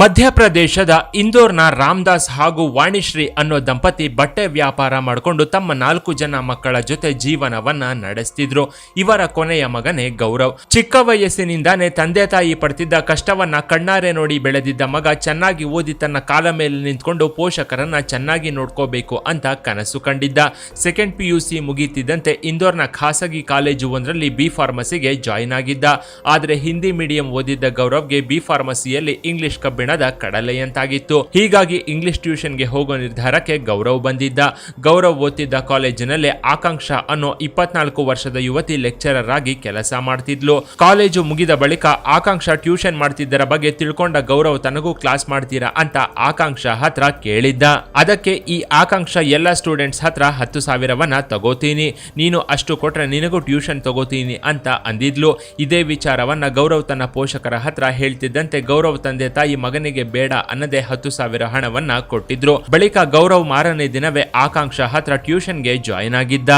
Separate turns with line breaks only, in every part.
ಮಧ್ಯಪ್ರದೇಶದ ಇಂದೋರ್ನ ರಾಮದಾಸ್ ಹಾಗೂ ವಾಣಿಶ್ರೀ ಅನ್ನೋ ದಂಪತಿ ಬಟ್ಟೆ ವ್ಯಾಪಾರ ಮಾಡಿಕೊಂಡು ತಮ್ಮ ನಾಲ್ಕು ಜನ ಮಕ್ಕಳ ಜೊತೆ ಜೀವನವನ್ನ ನಡೆಸ್ತಿದ್ರು. ಇವರ ಕೊನೆಯ ಮಗನೇ ಗೌರವ್. ಚಿಕ್ಕ ವಯಸ್ಸಿನಿಂದಾನೇ ತಂದೆ ತಾಯಿ ಪಡ್ತಿದ್ದ ಕಷ್ಟವನ್ನ ಕಣ್ಣಾರೆ ನೋಡಿ ಬೆಳೆದಿದ್ದ ಮಗ ಚೆನ್ನಾಗಿ ಓದಿ ತನ್ನ ಕಾಲ ಮೇಲೆ ನಿಂತ್ಕೊಂಡು ಪೋಷಕರನ್ನ ಚೆನ್ನಾಗಿ ನೋಡ್ಕೋಬೇಕು ಅಂತ ಕನಸು ಕಂಡಿದ್ದ. ಸೆಕೆಂಡ್ ಪಿ ಯು ಮುಗೀತಿದ್ದಂತೆ ಇಂದೋರ್ನ ಖಾಸಗಿ ಕಾಲೇಜು ಒಂದರಲ್ಲಿ ಬಿ ಫಾರ್ಮಸಿಗೆ ಜಾಯಿನ್ ಆಗಿದ್ದ. ಆದರೆ ಹಿಂದಿ ಮೀಡಿಯಂ ಓದಿದ್ದ ಗೌರವ್ಗೆ ಬಿ ಫಾರ್ಮಸಿಯಲ್ಲಿ ಇಂಗ್ಲಿಷ್ ಕಬ್ಬಿಣದ ಕಡಲೆಯಂತಾಗಿತ್ತು. ಹೀಗಾಗಿ ಇಂಗ್ಲಿಷ್ ಟ್ಯೂಷನ್ಗೆ ಹೋಗೋ ನಿರ್ಧಾರಕ್ಕೆ ಗೌರವ್ ಬಂದಿದ್ದ. ಗೌರವ್ ಓದ್ತಿದ್ದ ಕಾಲೇಜಿನಲ್ಲೇ ಆಕಾಂಕ್ಷಾ ಅನ್ನೋ ಇಪ್ಪತ್ನಾಲ್ಕು ವರ್ಷದ ಯುವತಿ ಲೆಕ್ಚರರ್ ಆಗಿ ಕೆಲಸ ಮಾಡ್ತಿದ್ಲು. ಕಾಲೇಜು ಮುಗಿದ ಬಳಿಕ ಆಕಾಂಕ್ಷಾ ಟ್ಯೂಷನ್ ಮಾಡ್ತಿದ್ದರ ಬಗ್ಗೆ ತಿಳ್ಕೊಂಡ ಗೌರವ್, ತನಗೂ ಕ್ಲಾಸ್ ಮಾಡ್ತೀರಾ? ಅಂತ ಆಕಾಂಕ್ಷಾ ಹತ್ರ ಕೇಳಿದ್ದ. ಅದಕ್ಕೆ ಈ ಆಕಾಂಕ್ಷಾ, ಎಲ್ಲ ಸ್ಟೂಡೆಂಟ್ಸ್ ಹತ್ರ ಹತ್ತು ಸಾವಿರವನ್ನ ತಗೋತೀನಿ. ನೀನು ಅಷ್ಟು ಕೊಟ್ರೆ ನಿನಗೂ ಟ್ಯೂಷನ್ ತಗೋತೀನಿ ಅಂತ ಅಂದಿದ್ಲು. ಇದೇ ವಿಚಾರವನ್ನ ಗೌರವ್ ತನ್ನ ಪೋಷಕರ ಹತ್ರ ಹೇಳ್ತಿದ್ದಂತೆ ಗೌರವ್ ತಂದೆ ತಾಯಿ ಮಗನಿಗೆ ಬೇಡ ಅನ್ನದೇ ಹತ್ತು ಸಾವಿರ ಹಣವನ್ನ ಕೊಟ್ಟಿದ್ರು. ಬಳಿಕ ಗೌರವ್ ಮಾರನೇ ದಿನವೇ ಆಕಾಂಕ್ಷ ಹತ್ರ ಟ್ಯೂಷನ್ಗೆ ಜಾಯಿನ್ ಆಗಿದ್ದ.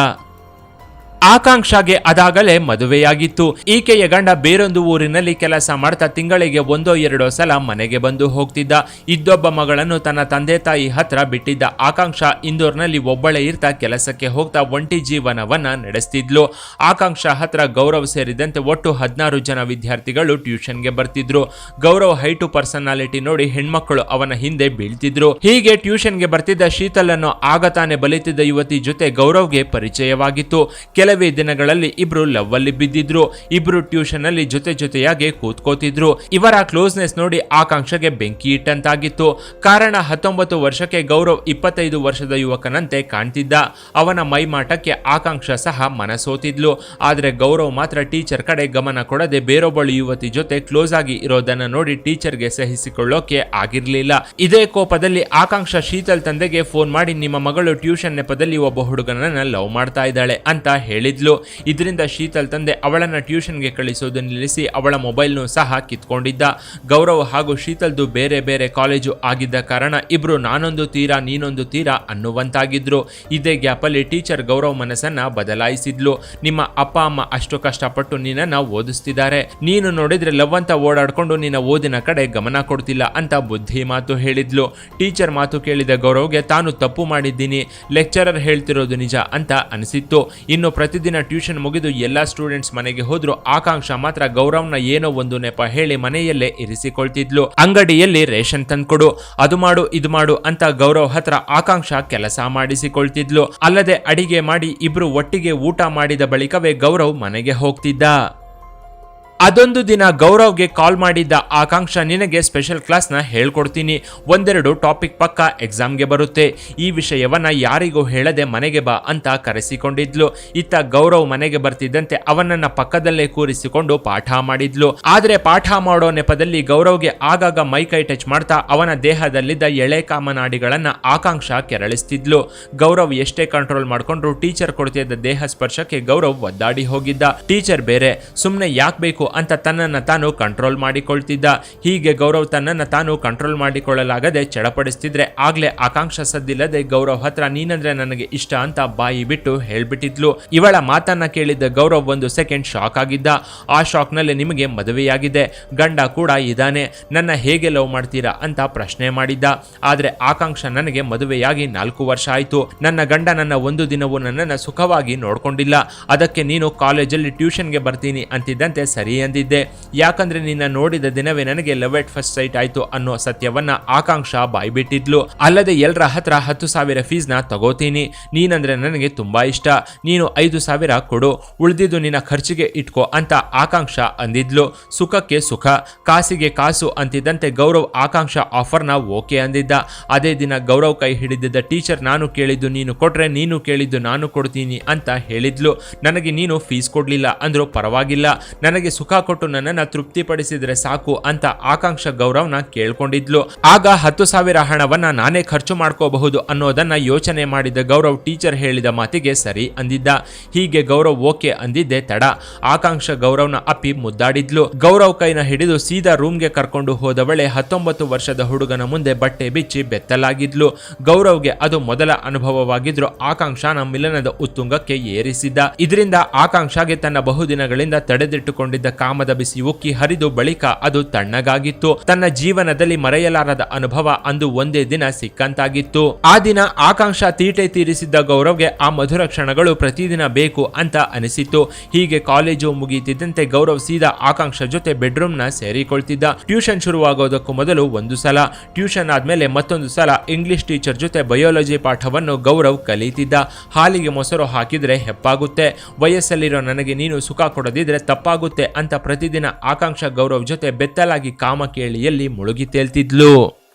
ಆಕಾಂಕ್ಷಾಗೆ ಅದಾಗಲೇ ಮದುವೆಯಾಗಿತ್ತು. ಈಕೆಯ ಗಂಡ ಬೇರೊಂದು ಊರಿನಲ್ಲಿ ಕೆಲಸ ಮಾಡ್ತಾ ತಿಂಗಳಿಗೆ ಒಂದೋ ಎರಡೋ ಸಲ ಮನೆಗೆ ಬಂದು ಹೋಗ್ತಿದ್ದ. ಇದ್ದೊಬ್ಬ ಮಗಳನ್ನು ತನ್ನ ತಂದೆ ತಾಯಿ ಹತ್ರ ಬಿಟ್ಟಿದ್ದ. ಆಕಾಂಕ್ಷಾ ಇಂದೋರ್ನಲ್ಲಿ ಒಬ್ಬಳೇ ಇರ್ತಾ ಕೆಲಸಕ್ಕೆ ಹೋಗ್ತಾ ಒಂಟಿ ಜೀವನವನ್ನ ನಡೆಸ್ತಿದ್ಲು. ಆಕಾಂಕ್ಷಾ ಹತ್ರ ಗೌರವ್ ಸೇರಿದಂತೆ ಒಟ್ಟು ಹದಿನಾರು ಜನ ವಿದ್ಯಾರ್ಥಿಗಳು ಟ್ಯೂಷನ್ಗೆ ಬರ್ತಿದ್ರು. ಗೌರವ್ ಹೈಟು ಪರ್ಸನಾಲಿಟಿ ನೋಡಿ ಹೆಣ್ಮಕ್ಕಳು ಅವನ ಹಿಂದೆ ಬೀಳ್ತಿದ್ರು. ಹೀಗೆ ಟ್ಯೂಷನ್ಗೆ ಬರ್ತಿದ್ದ ಶೀತಲನ್ನು ಆಗತಾನೆ ಆಗ ತಾನೇ ಬಲಿತಿದ್ದ ಯುವತಿ ಜೊತೆ ಗೌರವ್ಗೆ ಪರಿಚಯವಾಗಿತ್ತು. ಕೆಲವೇ ದಿನಗಳಲ್ಲಿ ಇಬ್ರು ಲವ್ ಅಲ್ಲಿ ಬಿದ್ದಿದ್ರು. ಇಬ್ರು ಟ್ಯೂಷನ್ ಅಲ್ಲಿ ಜೊತೆ ಜೊತೆಯಾಗಿ ಕೂತ್ಕೋತಿದ್ರು. ಇವರ ಕ್ಲೋಸ್ನೆಸ್ ನೋಡಿ ಆಕಾಂಕ್ಷೆಗೆ ಬೆಂಕಿ ಇಟ್ಟಂತಾಗಿತ್ತು. ಕಾರಣ ಹತ್ತೊಂಬತ್ತು ವರ್ಷಕ್ಕೆ ಗೌರವ್ ಇಪ್ಪತ್ತೈದು ವರ್ಷದ ಯುವಕನಂತೆ ಕಾಣ್ತಿದ್ದ. ಅವನ ಮೈಮಾಟಕ್ಕೆ ಆಕಾಂಕ್ಷ ಸಹ ಮನಸೋತಿದ್ಲು. ಆದ್ರೆ ಗೌರವ್ ಮಾತ್ರ ಟೀಚರ್ ಕಡೆ ಗಮನ ಕೊಡದೆ ಬೇರೊಬ್ಬಳು ಯುವತಿ ಜೊತೆ ಕ್ಲೋಸ್ ಆಗಿ ಇರೋದನ್ನ ನೋಡಿ ಟೀಚರ್ಗೆ ಸಹಿಸಿಕೊಳ್ಳೋಕೆ ಆಗಿರ್ಲಿಲ್ಲ. ಇದೇ ಕೋಪದಲ್ಲಿ ಆಕಾಂಕ್ಷ ಶೀತಲ್ ತಂದೆಗೆ ಫೋನ್ ಮಾಡಿ ನಿಮ್ಮ ಮಗಳು ಟ್ಯೂಷನ್ ನೆಪದಲ್ಲಿ ಒಬ್ಬ ಹುಡುಗನನ್ನ ಲವ್ ಮಾಡ್ತಾ ಇದ್ದಾಳೆ ಅಂತ ಹೇಳಿದ್ಲು. ಇದರಿಂದ ಶೀತಲ್ ತಂದೆ ಅವಳನ್ನ ಟ್ಯೂಷನ್ಗೆ ಕಳಿಸೋದು ನಿಲ್ಲಿಸಿ ಅವಳ ಮೊಬೈಲ್ನು ಸಹ ಕಿತ್ಕೊಂಡಿದ್ದ. ಗೌರವ್ ಹಾಗೂ ಶೀತಲ್ದು ಬೇರೆ ಬೇರೆ ಕಾಲೇಜು ಆಗಿದ್ದ ಕಾರಣ ಇಬ್ರು ನಾನೊಂದು ತೀರಾ ನೀನೊಂದು ತೀರಾ ಅನ್ನುವಂತಾಗಿದ್ರು. ಇದೇ ಗ್ಯಾಪಲ್ಲಿ ಟೀಚರ್ ಗೌರವ್ ಮನಸ್ಸನ್ನ ಬದಲಾಯಿಸಿದ್ಲು. ನಿಮ್ಮ ಅಪ್ಪ, ಅಮ್ಮ ಅಷ್ಟು ಕಷ್ಟಪಟ್ಟು ನಿನ್ನನ್ನ ಓದಿಸ್ತಿದ್ದಾರೆ. ನೀನು ನೋಡಿದ್ರೆ ಲವ್ ಅಂತ ಓಡಾಡ್ಕೊಂಡು ನಿನ್ನ ಓದಿನ ಕಡೆ ಗಮನ ಕೊಡ್ತಿಲ್ಲ ಅಂತ ಬುದ್ಧಿ ಮಾತು ಹೇಳಿದ್ಲು. ಟೀಚರ್ ಮಾತು ಕೇಳಿದ ಗೌರವ್ಗೆ, ತಾನು ತಪ್ಪು ಮಾಡಿದ್ದೀನಿ. ಲೆಕ್ಚರರ್ ಹೇಳ್ತಿರೋದು ನಿಜ ಅಂತ ಅನಿಸಿತ್ತು. ಇನ್ನು ಪ್ರತಿದಿನ ಟ್ಯೂಷನ್ ಮುಗಿದು ಎಲ್ಲ ಸ್ಟೂಡೆಂಟ್ಸ್ ಮನೆಗೆ ಹೋದ್ರು, ಆಕಾಂಕ್ಷ ಮಾತ್ರ ಗೌರವ್ನ ಏನೋ ಒಂದು ನೆಪ ಹೇಳಿ ಮನೆಯಲ್ಲೇ ಇರಿಸಿಕೊಳ್ತಿದ್ಲು. ಅಂಗಡಿಯಲ್ಲಿ ರೇಷನ್ ತಂದ್ಕೊಡು, ಅದು ಮಾಡು, ಇದು ಮಾಡು ಅಂತ ಗೌರವ್ ಹತ್ರ ಆಕಾಂಕ್ಷ ಕೆಲಸ ಮಾಡಿಸಿಕೊಳ್ತಿದ್ಲು. ಅಲ್ಲದೆ ಅಡಿಗೆ ಮಾಡಿ ಇಬ್ರು ಒಟ್ಟಿಗೆ ಊಟ ಮಾಡಿದ ಬಳಿಕವೇ ಗೌರವ್ ಮನೆಗೆ ಹೋಗ್ತಿದ್ದ. ಅದೊಂದು ದಿನ ಗೌರವ್ಗೆ ಕಾಲ್ ಮಾಡಿದ್ದ ಆಕಾಂಕ್ಷ ನಿನಗೆ ಸ್ಪೆಷಲ್ ಕ್ಲಾಸ್ನ ಹೇಳ್ಕೊಡ್ತೀನಿ. ಒಂದೆರಡು ಟಾಪಿಕ್ ಪಕ್ಕ ಎಕ್ಸಾಮ್ಗೆ ಬರುತ್ತೆ. ಈ ವಿಷಯವನ್ನ ಯಾರಿಗೂ ಹೇಳದೆ ಮನೆಗೆ ಬಾ ಅಂತ ಕರೆಸಿಕೊಂಡಿದ್ಲು. ಇತ್ತ ಗೌರವ್ ಮನೆಗೆ ಬರ್ತಿದ್ದಂತೆ ಅವನನ್ನ ಪಕ್ಕದಲ್ಲೇ ಕೂರಿಸಿಕೊಂಡು ಪಾಠ ಮಾಡಿದ್ಲು. ಆದರೆ ಪಾಠ ಮಾಡೋ ನೆಪದಲ್ಲಿ ಗೌರವ್ಗೆ ಆಗಾಗ ಮೈ ಕೈ ಟಚ್ ಮಾಡ್ತಾ ಅವನ ದೇಹದಲ್ಲಿದ್ದ ಎಳೆ ಕಾಮನಾಡಿಗಳನ್ನ ಆಕಾಂಕ್ಷ ಕೆರಳಿಸ್ತಿದ್ಲು. ಗೌರವ್ ಎಷ್ಟೇ ಕಂಟ್ರೋಲ್ ಮಾಡ್ಕೊಂಡ್ರು ಟೀಚರ್ ಕೊಡ್ತಿದ್ದ ದೇಹ ಸ್ಪರ್ಶಕ್ಕೆ ಗೌರವ್ ಒದ್ದಾಡಿ ಹೋಗಿದ್ದ. ಟೀಚರ್ ಬೇರೆ ಸುಮ್ಮನೆ ಯಾಕೆ ಬೇಕು ಅಂತ ತನ್ನನ್ನು ತಾನು ಕಂಟ್ರೋಲ್ ಮಾಡಿಕೊಳ್ತಿದ್ದ. ಹೀಗೆ ಗೌರವ್ ತನ್ನನ್ನು ತಾನು ಕಂಟ್ರೋಲ್ ಮಾಡಿಕೊಳ್ಳಲಾಗದೆ ಚಡಪಡಿಸ್ತಿದ್ರೆ ಆಗ್ಲೇ ಆಕಾಂಕ್ಷ ಸದ್ದಿಲ್ಲದೆ ಗೌರವ್ ಹತ್ರ ನೀನಂದ್ರೆ ನನಗೆ ಇಷ್ಟ ಅಂತ ಬಾಯಿ ಬಿಟ್ಟು ಹೇಳ್ಬಿಟ್ಟಿದ್ಲು. ಇವಳ ಮಾತನ್ನ ಕೇಳಿದ್ದ ಗೌರವ್ ಒಂದು ಸೆಕೆಂಡ್ ಶಾಕ್ ಆಗಿದ್ದ. ಆ ಶಾಕ್ನಲ್ಲಿ ನಿಮಗೆ ಮದುವೆಯಾಗಿದೆ. ಗಂಡ ಕೂಡ ಇದ್ದಾನೆ. ನನ್ನ ಹೇಗೆ ಲವ್ ಮಾಡ್ತೀರಾ ಅಂತ ಪ್ರಶ್ನೆ ಮಾಡಿದ್ದ. ಆದ್ರೆ ಆಕಾಂಕ್ಷ ನನಗೆ ಮದುವೆಯಾಗಿ ನಾಲ್ಕು ವರ್ಷ ಆಯ್ತು. ನನ್ನ ಗಂಡ ನನ್ನ ಒಂದು ದಿನವೂ ನನ್ನನ್ನು ಸುಖವಾಗಿ ನೋಡ್ಕೊಂಡಿಲ್ಲ. ಅದಕ್ಕೆ ನೀನು ಕಾಲೇಜಲ್ಲಿ ಟ್ಯೂಷನ್ಗೆ ಬರ್ತೀನಿ ಅಂತಿದ್ದಂತೆ ಸರಿ ಅಂದಿದ್ದೆ. ಯಾಕಂದ್ರೆ ನಿನ್ನ ನೋಡಿದ ದಿನವೇ ನನಗೆ ಲವ್ ಎಟ್ ಫಸ್ಟ್ ಸೈಟ್ ಆಯ್ತು ಅನ್ನೋ ಸತ್ಯವನ್ನ ಆಕಾಂಕ್ಷ ಬಾಯ್ಬಿಟ್ಟಿದ್ಲು. ಅಲ್ಲದೆ ಎಲ್ಲರ ಹತ್ರ ಹತ್ತು ಸಾವಿರ ಫೀಸ್ನ ತಗೋತೀನಿ. ನೀನಂದ್ರೆ ನನಗೆ ತುಂಬಾ ಇಷ್ಟ. ನೀನು ಐದು ಸಾವಿರ ಕೊಡು. ಉಳಿದಿದ್ದು ನಿನ್ನ ಖರ್ಚಿಗೆ ಇಟ್ಕೋ ಅಂತ ಆಕಾಂಕ್ಷ ಅಂದಿದ್ಲು. ಸುಖಕ್ಕೆ ಸುಖ, ಕಾಸಿಗೆ ಕಾಸು ಅಂತಿದ್ದಂತೆ ಗೌರವ್ ಆಕಾಂಕ್ಷ ಆಫರ್ನ ಓಕೆ ಅಂದಿದ್ದ. ಅದೇ ದಿನ ಗೌರವ್ ಕೈ ಹಿಡಿದಿದ್ದ ಟೀಚರ್ ನಾನು ಕೇಳಿದ್ದು, ನೀನು ಕೊಟ್ರೆ ನೀನು ಕೇಳಿದ್ದು ನಾನು ಕೊಡ್ತೀನಿ ಅಂತ ಹೇಳಿದ್ಲು. ನನಗೆ ನೀನು ಫೀಸ್ ಕೊಡ್ಲಿಲ್ಲ ಅಂದ್ರೂ ಪರವಾಗಿಲ್ಲ. ನನಗೆ ಕೊಟ್ಟು ನನ್ನನ್ನು ತೃಪ್ತಿಪಡಿಸಿದ್ರೆ ಸಾಕು ಅಂತ ಆಕಾಂಕ್ಷ ಗೌರವ್ನ ಕೇಳ್ಕೊಂಡಿದ್ಲು. ಆಗ ಹತ್ತು ಸಾವಿರ ಹಣವನ್ನ ನಾನೇ ಖರ್ಚು ಮಾಡ್ಕೋಬಹುದು ಅನ್ನೋದನ್ನ ಯೋಚನೆ ಮಾಡಿದ ಗೌರವ್ ಟೀಚರ್ ಹೇಳಿದ ಮಾತಿಗೆ ಸರಿ ಅಂದಿದ್ದ. ಹೀಗೆ ಗೌರವ್ ಓಕೆ ಅಂದಿದ್ದೆ ತಡ. ಆಕಾಂಕ್ಷ ಗೌರವ್ನ ಅಪ್ಪಿ ಮುದ್ದಾಡಿದ್ಲು. ಗೌರವ್ ಕೈನ ಹಿಡಿದು ಸೀದಾ ರೂಮ್ಗೆ ಕರ್ಕೊಂಡು ಹೋದವಳೆ ಹತ್ತೊಂಬತ್ತು ವರ್ಷದ ಹುಡುಗನ ಮುಂದೆ ಬಟ್ಟೆ ಬಿಚ್ಚಿ ಬೆತ್ತಲಾಗಿದ್ಲು. ಗೌರವ್ಗೆ ಅದು ಮೊದಲ ಅನುಭವವಾಗಿದ್ರು ಆಕಾಂಕ್ಷನ ಮಿಲನದ ಉತ್ತುಂಗಕ್ಕೆ ಏರಿಸಿದ್ದ. ಇದರಿಂದ ಆಕಾಂಕ್ಷಾಗೆ ತನ್ನ ಬಹುದಿನಗಳಿಂದ ತಡೆದಿಟ್ಟುಕೊಂಡಿದ್ದ ಕಾಮದ ಬಿಸಿ ಉಕ್ಕಿ ಹರಿದು ಬಳಿಕ ಅದು ತಣ್ಣಗಾಗಿತ್ತು. ತನ್ನ ಜೀವನದಲ್ಲಿ ಮರೆಯಲಾರದ ಅನುಭವ ಅಂದು ಒಂದೇ ದಿನ ಸಿಕ್ಕಂತಾಗಿತ್ತು. ಆ ದಿನ ಆಕಾಂಕ್ಷ ತೀಟೆ ತೀರಿಸಿದ್ದ ಗೌರವ್ಗೆ ಆ ಮಧುರ ಕ್ಷಣಗಳು ಪ್ರತಿದಿನ ಬೇಕು ಅಂತ ಅನಿಸಿತ್ತು. ಹೀಗೆ ಕಾಲೇಜು ಮುಗಿಯುತ್ತಿದ್ದಂತೆ ಗೌರವ್ ಸೀದಾ ಆಕಾಂಕ್ಷ ಜೊತೆ ಬೆಡ್ರೂಮ್ನ ಸೇರಿಕೊಳ್ತಿದ್ದ. ಟ್ಯೂಷನ್ ಶುರುವಾಗೋದಕ್ಕೂ ಮೊದಲು ಒಂದು ಸಲ. ಟ್ಯೂಷನ್ ಆದ್ಮೇಲೆ ಮತ್ತೊಂದು ಸಲ ಇಂಗ್ಲಿಷ್ ಟೀಚರ್ ಜೊತೆ ಬಯೋಲಜಿ ಪಾಠವನ್ನು ಗೌರವ್ ಕಲಿತಿದ್ದ. ಹಾಲಿಗೆ ಮೊಸರು ಹಾಕಿದ್ರೆ ಹೆಪ್ಪಾಗುತ್ತೆ. ವಯಸ್ಸಲ್ಲಿರೋ ನನಗೆ ನೀನು ಸುಖ ಕೊಡದಿದ್ರೆ ತಪ್ಪಾಗುತ್ತೆ ಅಂತ ಪ್ರತಿದಿನ ಆಕಾಂಕ್ಷ ಗೌರವ್ ಜೊತೆ ಬೆತ್ತಲಾಗಿ ಕಾಮಕೇಳಿಯಲ್ಲಿ ಮುಳುಗಿ ತೇಲ್ತಿದ್ಲು.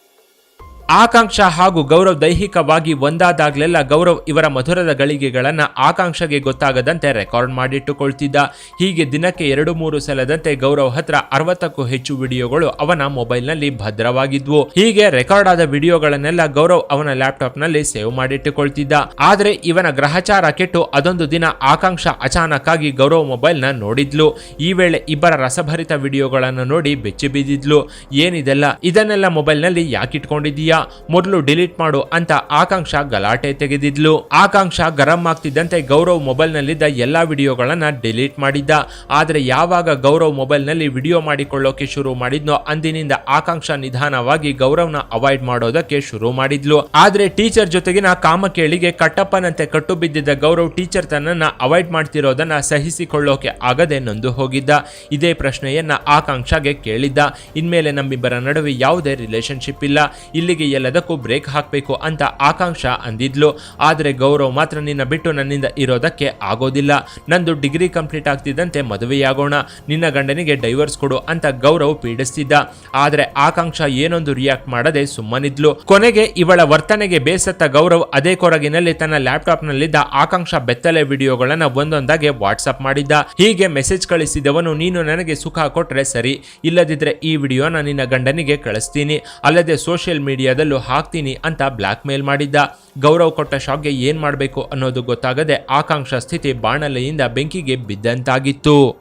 ಆಕಾಂಕ್ಷ ಹಾಗೂ ಗೌರವ್ ದೈಹಿಕವಾಗಿ ಒಂದಾದಾಗಲೆಲ್ಲ ಗೌರವ್ ಇವರ ಮಧುರದ ಗಳಿಗೆಗಳನ್ನು ಆಕಾಂಕ್ಷೆಗೆ ಗೊತ್ತಾಗದಂತೆ ರೆಕಾರ್ಡ್ ಮಾಡಿಟ್ಟುಕೊಳ್ತಿದ್ದ. ಹೀಗೆ ದಿನಕ್ಕೆ ಎರಡು ಮೂರು ಸಲದಂತೆ ಗೌರವ್ ಹತ್ರ ಅರವತ್ತಕ್ಕೂ ಹೆಚ್ಚು ವಿಡಿಯೋಗಳು ಅವನ ಮೊಬೈಲ್ನಲ್ಲಿ ಭದ್ರವಾಗಿದ್ವು. ಹೀಗೆ ರೆಕಾರ್ಡ್ ಆದ ವಿಡಿಯೋಗಳನ್ನೆಲ್ಲ ಗೌರವ್ ಅವನ ಲ್ಯಾಪ್ಟಾಪ್ನಲ್ಲಿ ಸೇವ್ ಮಾಡಿಟ್ಟುಕೊಳ್ತಿದ್ದ. ಆದರೆ ಇವನ ಗ್ರಹಚಾರ ಕೆಟ್ಟು ಅದೊಂದು ದಿನ ಆಕಾಂಕ್ಷ ಅಚಾನಕ್ಕಾಗಿ ಗೌರವ್ ಮೊಬೈಲ್ನ ನೋಡಿದ್ಲು. ಈ ವೇಳೆ ಇಬ್ಬರ ರಸಭರಿತ ವಿಡಿಯೋಗಳನ್ನು ನೋಡಿ ಬೆಚ್ಚಿ ಬಿದ್ದಿದ್ಲು ಏನಿದೆಲ್ಲ ಇದನ್ನೆಲ್ಲ ಮೊಬೈಲ್ನಲ್ಲಿ ಯಾಕಿಟ್ಕೊಂಡಿದೀಯಾ ಮೊದಲು ಡಿಲೀಟ್ ಮಾಡು ಅಂತ ಆಕಾಂಕ್ಷ ಗಲಾಟೆ ತೆಗೆದಿದ್ಲು. ಆಕಾಂಕ್ಷ ಗರಂ ಆಗ್ತಿದ್ದಂತೆ ಗೌರವ್ ಮೊಬೈಲ್ನಲ್ಲಿದ್ದ ಎಲ್ಲಾ ವಿಡಿಯೋಗಳನ್ನ ಡಿಲೀಟ್ ಮಾಡಿದ್ದ. ಆದರೆ ಯಾವಾಗ ಗೌರವ್ ಮೊಬೈಲ್ನಲ್ಲಿ ವಿಡಿಯೋ ಮಾಡಿಕೊಳ್ಳೋಕೆ ಶುರು ಮಾಡಿದ್ನೋ ಅಂದಿನಿಂದ ಆಕಾಂಕ್ಷ ನಿಧಾನವಾಗಿ ಗೌರವ್ನ ಅವಾಯ್ಡ್ ಮಾಡೋದಕ್ಕೆ ಶುರು ಮಾಡಿದ್ಲು. ಆದ್ರೆ ಟೀಚರ್ ಜೊತೆಗಿನ ಕಾಮಕೇಳಿಗೆ ಕಟ್ಟಪ್ಪನಂತೆ ಕಟ್ಟು ಬಿದ್ದಿದ್ದ ಗೌರವ್ ಟೀಚರ್ ತನ್ನನ್ನ ಅವಾಯ್ಡ್ ಮಾಡ್ತಿರೋದನ್ನ ಸಹಿಸಿಕೊಳ್ಳೋಕೆ ಆಗದೆ ನೊಂದು ಹೋಗಿದ್ದ. ಇದೇ ಪ್ರಶ್ನೆಯನ್ನ ಆಕಾಂಕ್ಷಾಗೆ ಕೇಳಿದ್ದ. ಇನ್ಮೇಲೆ ನಮ್ಮಿಬ್ಬರ ನಡುವೆ ಯಾವುದೇ ರಿಲೇಶನ್ಶಿಪ್ ಇಲ್ಲ. ಇಲ್ಲಿಗೆ ಎಲ್ಲದಕ್ಕೂ ಬ್ರೇಕ್ ಹಾಕಬೇಕು ಅಂತ ಆಕಾಂಕ್ಷ ಅಂದಿದ್ಲು. ಆದರೆ ಗೌರವ್ ಮಾತ್ರ ನಿನ್ನ ಬಿಟ್ಟು ನನ್ನಿಂದ ಇರೋದಕ್ಕೆ ಆಗೋದಿಲ್ಲ. ನಂದು ಡಿಗ್ರಿ ಕಂಪ್ಲೀಟ್ ಆಗ್ತಿದ್ದಂತೆ ಮದುವೆಯಾಗೋಣ. ನಿನ್ನ ಗಂಡನಿಗೆ ಡೈವರ್ಸ್ ಕೊಡು ಅಂತ ಗೌರವ್ ಪೀಡಿಸ್ತಿದ್ದ. ಆದರೆ ಆಕಾಂಕ್ಷ ಏನೊಂದು ರಿಯಾಕ್ಟ್ ಮಾಡದೆ ಸುಮ್ಮನಿದ್ಲು. ಕೊನೆಗೆ ಇವಳ ವರ್ತನೆಗೆ ಬೇಸತ್ತ ಗೌರವ್ ಅದೇ ಕೊರಗಿನಲ್ಲಿ ತನ್ನ ಲ್ಯಾಪ್ಟಾಪ್ನಲ್ಲಿದ್ದ ಆಕಾಂಕ್ಷ ಬೆತ್ತಲೆ ವಿಡಿಯೋಗಳನ್ನ ಒಂದೊಂದಾಗಿ ವಾಟ್ಸಪ್ ಮಾಡಿದ್ದ. ಹೀಗೆ ಮೆಸೇಜ್ ಕಳಿಸಿದವನು, ನೀನು ನನಗೆ ಸುಖ ಕೊಟ್ರೆ ಸರಿ. ಇಲ್ಲದಿದ್ರೆ ಈ ವಿಡಿಯೋನ ನಿನ್ನ ಗಂಡನಿಗೆ ಕಳಿಸ್ತೀನಿ. ಅಲ್ಲದೆ ಸೋಷಿಯಲ್ ಮೀಡಿಯಾದಲ್ಲೂ ಹಾಕ್ತೀನಿ ಅಂತ ಬ್ಲಾಕ್ ಮೇಲ್ ಮಾಡಿದ್ದ. ಗೌರವ್ ಕೊಟ್ಟ ಶಾಕ್ಗೆ ಏನ್ ಮಾಡಬೇಕು ಅನ್ನೋದು ಗೊತ್ತಾಗದೆ ಆಕಾಂಕ್ಷ ಸ್ಥಿತಿ ಬಾಣಲೆಯಿಂದ ಬೆಂಕಿಗೆ ಬಿದ್ದಂತಾಗಿತ್ತು.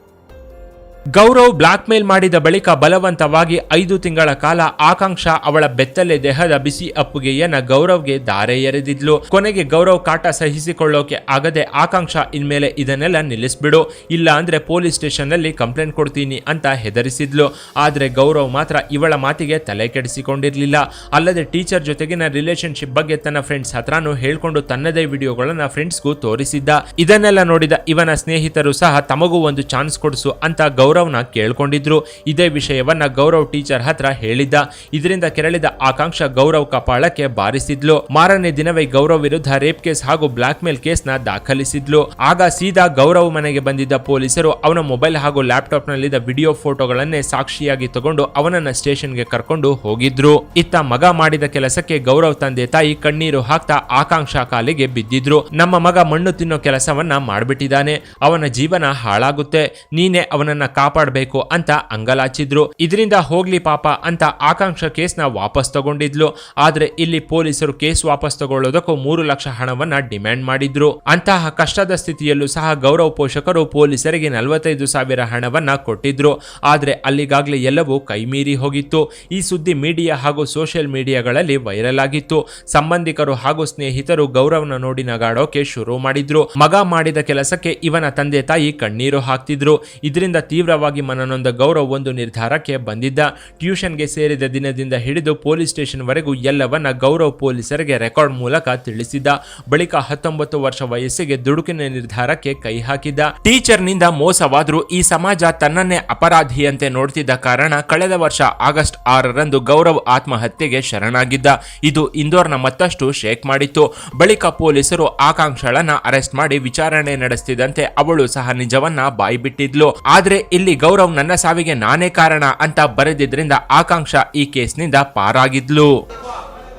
ಗೌರವ್ ಬ್ಲಾಕ್ ಮೇಲ್ ಮಾಡಿದ ಬಳಿಕ ಬಲವಂತವಾಗಿ ಐದು ತಿಂಗಳ ಕಾಲ ಆಕಾಂಕ್ಷ ಅವಳ ಬೆತ್ತಲೆ ದೇಹದ ಬಿಸಿ ಅಪ್ಪುಗೆಯನ್ನ ಗೌರವ್ಗೆ ದಾರೆ ಎರೆದಿದ್ಲು. ಕೊನೆಗೆ ಗೌರವ್ ಕಾಟ ಸಹಿಸಿಕೊಳ್ಳೋಕೆ ಆಗದೆ ಆಕಾಂಕ್ಷ ಇನ್ಮೇಲೆ ಇದನ್ನೆಲ್ಲ ನಿಲ್ಲಿಸ್ಬಿಡು. ಇಲ್ಲ ಅಂದ್ರೆ ಪೊಲೀಸ್ ಸ್ಟೇಷನ್ನಲ್ಲಿ ಕಂಪ್ಲೇಂಟ್ ಕೊಡ್ತೀನಿ ಅಂತ ಹೆದರಿಸಿದ್ಲು. ಆದ್ರೆ ಗೌರವ್ ಮಾತ್ರ ಇವಳ ಮಾತಿಗೆ ತಲೆ ಕೆಡಿಸಿಕೊಂಡಿರ್ಲಿಲ್ಲ. ಅಲ್ಲದೆ ಟೀಚರ್ ಜೊತೆಗಿನ ರಿಲೇಶನ್ಶಿಪ್ ಬಗ್ಗೆ ತನ್ನ ಫ್ರೆಂಡ್ಸ್ ಹತ್ರನೂ ಹೇಳ್ಕೊಂಡು ತನ್ನದೇ ವಿಡಿಯೋಗಳನ್ನ ಫ್ರೆಂಡ್ಸ್ಗೂ ತೋರಿಸಿದ್ದ. ಇದನ್ನೆಲ್ಲ ನೋಡಿದ ಇವನ ಸ್ನೇಹಿತರು ಸಹ ತಮಗೂ ಒಂದು ಚಾನ್ಸ್ ಕೊಡಿಸು ಅಂತ ಗೌರವ್ನ ಕೇಳ್ಕೊಂಡಿದ್ರು. ಇದೇ ವಿಷಯವನ್ನ ಗೌರವ್ ಟೀಚರ್ ಹತ್ರ ಹೇಳಿದ್ದ. ಇದರಿಂದ ಕೆರಳಿದ ಆಕಾಂಕ್ಷ ಗೌರವ್ ಕಪಾಳಕ್ಕೆ ಬಾರಿಸಿದ್ಲು. ಮಾರನೇ ದಿನವೇ ಗೌರವ್ ವಿರುದ್ಧ ರೇಪ್ ಕೇಸ್ ಹಾಗೂ ಬ್ಲಾಕ್ ಮೇಲ್ ಕೇಸ್ನ ದಾಖಲಿಸಿದ್ಲು. ಆಗ ಸೀದಾ ಗೌರವ್ ಮನೆಗೆ ಬಂದಿದ್ದ ಪೊಲೀಸರು ಅವನ ಮೊಬೈಲ್ ಹಾಗೂ ಲ್ಯಾಪ್ಟಾಪ್ ನಲ್ಲಿದ್ದ ವಿಡಿಯೋ ಫೋಟೋಗಳನ್ನೇ ಸಾಕ್ಷಿಯಾಗಿ ತಗೊಂಡು ಅವನನ್ನ ಸ್ಟೇಷನ್ಗೆ ಕರ್ಕೊಂಡು ಹೋಗಿದ್ರು. ಇತ್ತ ಮಗ ಮಾಡಿದ ಕೆಲಸಕ್ಕೆ ಗೌರವ್ ತಂದೆ ತಾಯಿ ಕಣ್ಣೀರು ಹಾಕ್ತಾ ಆಕಾಂಕ್ಷಾ ಕಾಲಿಗೆ ಬಿದ್ದಿದ್ರು. ನಮ್ಮ ಮಗ ಮಣ್ಣು ತಿನ್ನೋ ಕೆಲಸವನ್ನ ಮಾಡ್ಬಿಟ್ಟಿದ್ದಾನೆ. ಅವನ ಜೀವನ ಹಾಳಾಗುತ್ತೆ. ನೀನೇ ಅವನನ್ನ ಕಾಪಾಡಬೇಕು ಅಂತ ಅಂಗಲಾಚಿದ್ರು. ಇದರಿಂದ ಹೋಗ್ಲಿ ಪಾಪ ಅಂತ ಆಕಾಂಕ್ಷ ಕೇಸ್ನ ವಾಪಸ್ ತಗೊಂಡಿದ್ಲು. ಆದ್ರೆ ಇಲ್ಲಿ ಪೊಲೀಸರು ಕೇಸ್ ವಾಪಸ್ ತಗೊಳ್ಳೋದಕ್ಕೂ ಮೂರು ಲಕ್ಷ ಹಣವನ್ನ ಡಿಮ್ಯಾಂಡ್ ಮಾಡಿದ್ರು. ಅಂತಹ ಕಷ್ಟದ ಸ್ಥಿತಿಯಲ್ಲೂ ಸಹ ಗೌರವ್ ಪೋಷಕರು ಪೊಲೀಸರಿಗೆ ನಲವತ್ತೈದು ಸಾವಿರ ಹಣವನ್ನ ಕೊಟ್ಟಿದ್ರು. ಆದ್ರೆ ಅಲ್ಲಿಗಾಗ್ಲೇ ಎಲ್ಲವೂ ಕೈಮೀರಿ ಹೋಗಿತ್ತು. ಈ ಸುದ್ದಿ ಮೀಡಿಯಾ ಹಾಗೂ ಸೋಷಿಯಲ್ ಮೀಡಿಯಾಗಳಲ್ಲಿ ವೈರಲ್ ಆಗಿತ್ತು. ಸಂಬಂಧಿಕರು ಹಾಗೂ ಸ್ನೇಹಿತರು ಗೌರವ್ನ ನೋಡಿ ನಗಾಡೋಕೆ ಶುರು ಮಾಡಿದ್ರು. ಮಗ ಮಾಡಿದ ಕೆಲಸಕ್ಕೆ ಇವನ ತಂದೆ ತಾಯಿ ಕಣ್ಣೀರು ಹಾಕ್ತಿದ್ರು. ಇದರಿಂದ ತೀವ್ರವಾಗಿ ಮನನೊಂದ ಗೌರವ್ ಒಂದು ನಿರ್ಧಾರಕ್ಕೆ ಬಂದಿದ್ದ. ಟ್ಯೂಷನ್ಗೆ ಸೇರಿದ ದಿನದಿಂದ ಹಿಡಿದು ಪೊಲೀಸ್ ಸ್ಟೇಷನ್ ವರೆಗೂ ಎಲ್ಲವನ್ನ ಗೌರವ್ ಪೊಲೀಸರಿಗೆ ರೆಕಾರ್ಡ್ ಮೂಲಕ ತಿಳಿಸಿದ್ದ ಬಳಿಕ ಹತ್ತೊಂಬತ್ತು ವರ್ಷ ವಯಸ್ಸಿಗೆ ದುಡುಕಿನ ನಿರ್ಧಾರಕ್ಕೆ ಕೈ ಹಾಕಿದ್ದ ಟೀಚರ್ನಿಂದ ಮೋಸವಾದರೂ ಈ ಸಮಾಜ ತನ್ನನ್ನೇ ಅಪರಾಧಿಯಂತೆ ನೋಡ್ತಿದ್ದ ಕಾರಣ ಕಳೆದ ವರ್ಷ ಆಗಸ್ಟ್ ಆರರಂದು ಗೌರವ್ ಆತ್ಮಹತ್ಯೆಗೆ ಶರಣಾಗಿದ್ದ. ಇದು ಇಂದೋರ್ನ ಮತ್ತಷ್ಟು ಶೇಕ್ ಮಾಡಿತ್ತು. ಬಳಿಕ ಪೊಲೀಸರು ಆಕಾಂಕ್ಷಳನ್ನ ಅರೆಸ್ಟ್ ಮಾಡಿ ವಿಚಾರಣೆ ನಡೆಸುತ್ತಿದ್ದಂತೆ ಅವಳು ಸಹ ನಿಜವನ್ನ ಬಾಯ್ಬಿಟ್ಟಿದ್ಲು. ಆದ್ರೆ ಇಲ್ಲಿ ಗೌರವ್ ನನ್ನ ಸಾವಿಗೆ ನಾನೇ ಕಾರಣ ಅಂತ ಬರೆದಿದ್ರಿಂದ ಆಕಾಂಕ್ಷ ಈ ಕೇಸ್ನಿಂದ ಪಾರಾಗಿದ್ಲು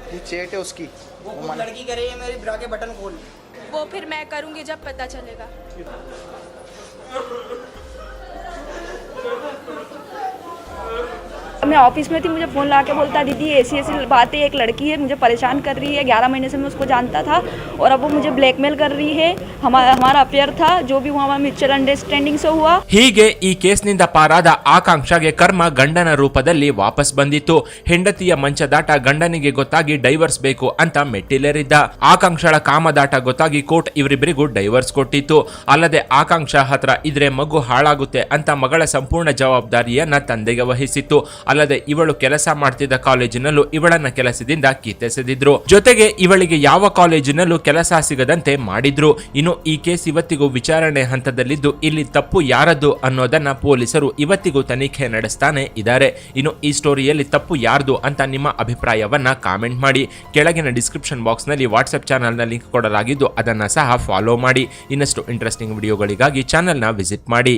ये चेट है उसकी
वो कौन लड़की कह रही है मेरी ब्रा के बटन खोल
वो फिर मैं करूंगी जब पता चलेगा
मैं ऑफिस में थी मुझे फ़ोन ला के बोलता दीदी ऐसी ऐसी बात है एक लड़की है मुझे परेशान कर रही है ग्यारह महीने से मैं उसको जानता था और अब वो मुझे ब्लैकमेल कर रही है हमारा हमारा अफेयर था जो भी हुआ हमारा म्यूचुअल अंडरस्टैंडिंग से हुआ
ಹೀಗೆ ಈ ಕೇಸ್ನಿಂದ ಪಾರಾದ ಆಕಾಂಕ್ಷಗೆ ಕರ್ಮ ಗಂಡನ ರೂಪದಲ್ಲಿ ವಾಪಸ್ ಬಂದಿತ್ತು ಹೆಂಡತಿಯ ಮಂಚದಾಟ ಗಂಡನಿಗೆ ಗೊತ್ತಾಗಿ ಡೈವರ್ಸ್ ಬೇಕು ಅಂತ ಮೆಟ್ಟಿಲೇರಿದ್ದ ಆಕಾಂಕ್ಷಳ ಕಾಮದಾಟ ಗೊತ್ತಾಗಿ ಕೋರ್ಟ್ ಇವರಿಬ್ಬರಿಗೂ ಡೈವರ್ಸ್ ಕೊಟ್ಟಿತ್ತು ಅಲ್ಲದೆ ಆಕಾಂಕ್ಷ ಹತ್ರ ಇದ್ರೆ ಮಗು ಹಾಳಾಗುತ್ತೆ ಅಂತ ಮಗಳ ಸಂಪೂರ್ಣ ಜವಾಬ್ದಾರಿಯನ್ನ ತಂದೆಗೆ ವಹಿಸಿತ್ತು ಅಲ್ಲದೆ ಇವಳು ಕೆಲಸ ಮಾಡ್ತಿದ್ದ ಕಾಲೇಜಿನಲ್ಲೂ ಇವಳನ್ನ ಕೆಲಸದಿಂದ ಕಿತ್ತೆಸೆದಿದ್ರು. ಜೊತೆಗೆ ಇವಳಿಗೆ ಯಾವ ಕಾಲೇಜಿನಲ್ಲೂ ಕೆಲಸ ಸಿಗದಂತೆ ಮಾಡಿದ್ರು. ಇನ್ನು ಈ ಕೇಸ್ ಇವತ್ತಿಗೂ ವಿಚಾರಣೆ ಹಂತದಲ್ಲಿದ್ದು ಇಲ್ಲಿ ತಪ್ಪು ಯಾರದ್ದು ಅನ್ನೋದನ್ನ ಪೊಲೀಸರು ಇವತ್ತಿಗೂ ತನಿಖೆ ನಡೆಸ್ತಾನೆ ಇದ್ದಾರೆ. ಇನ್ನು ಈ ಸ್ಟೋರಿಯಲ್ಲಿ ತಪ್ಪು ಯಾರ್ದು ಅಂತ ನಿಮ್ಮ ಅಭಿಪ್ರಾಯವನ್ನ ಕಾಮೆಂಟ್ ಮಾಡಿ. ಕೆಳಗಿನ ಡಿಸ್ಕ್ರಿಪ್ಷನ್ ಬಾಕ್ಸ್ನಲ್ಲಿ ವಾಟ್ಸ್ಆಪ್ ಚಾನಲ್ನ ಲಿಂಕ್ ಕೊಡಲಾಗಿದ್ದು ಅದನ್ನ ಸಹ ಫಾಲೋ ಮಾಡಿ. ಇನ್ನಷ್ಟು ಇಂಟ್ರೆಸ್ಟಿಂಗ್ ವಿಡಿಯೋಗಳಿಗಾಗಿ ಚಾನೆಲ್ನ ವಿಸಿಟ್ ಮಾಡಿ.